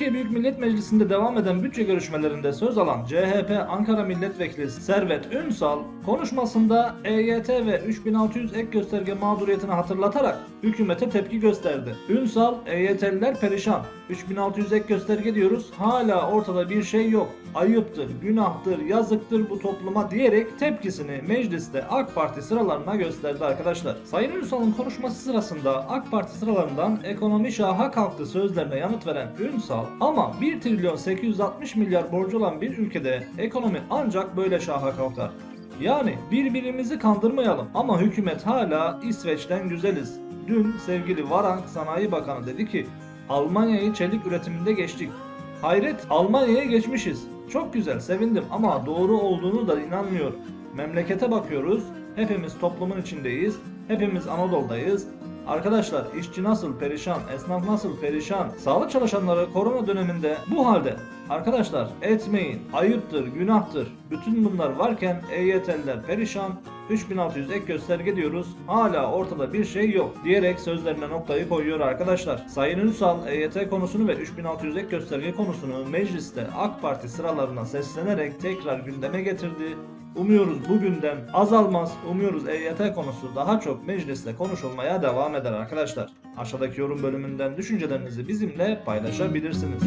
Millet Meclisi'nde devam eden bütçe görüşmelerinde söz alan CHP Ankara Milletvekili Servet Ünsal konuşmasında EYT ve 3600 ek gösterge mağduriyetini hatırlatarak hükümete tepki gösterdi. Ünsal EYT'liler perişan. 3600 ek gösterge diyoruz hala ortada bir şey yok. Ayıptır, günahtır, yazıktır bu topluma diyerek tepkisini mecliste AK Parti sıralarına gösterdi arkadaşlar. Sayın Ünsal'ın konuşması sırasında AK Parti sıralarından ekonomi şaha kalktı sözlerine yanıt veren Ünsal ama 1 trilyon 860 milyar borcu olan bir ülkede ekonomi ancak böyle şaha kalkar. Yani birbirimizi kandırmayalım ama hükümet hala İsveç'ten güzeliz. Dün sevgili Varank Sanayi Bakanı dedi ki Almanya'yı çelik üretiminde geçtik. Hayret Almanya'ya geçmişiz. Çok güzel sevindim ama doğru olduğunu da inanmıyorum. Memlekete bakıyoruz. Hepimiz toplumun içindeyiz. Hepimiz Anadolu'dayız. Arkadaşlar işçi nasıl perişan, esnaf nasıl perişan, sağlık çalışanları korona döneminde bu halde. Arkadaşlar etmeyin, ayıptır, günahtır. Bütün bunlar varken EYT'liler perişan, 3600 ek gösterge diyoruz. Hala ortada bir şey yok diyerek sözlerine noktayı koyuyor arkadaşlar. Sayın Ünsal EYT konusunu ve 3600 ek gösterge konusunu mecliste AK Parti sıralarına seslenerek tekrar gündeme getirdi. Umuyoruz bugünden azalmaz. Umuyoruz EYT konusu daha çok mecliste konuşulmaya devam eder arkadaşlar. Aşağıdaki yorum bölümünden düşüncelerinizi bizimle paylaşabilirsiniz.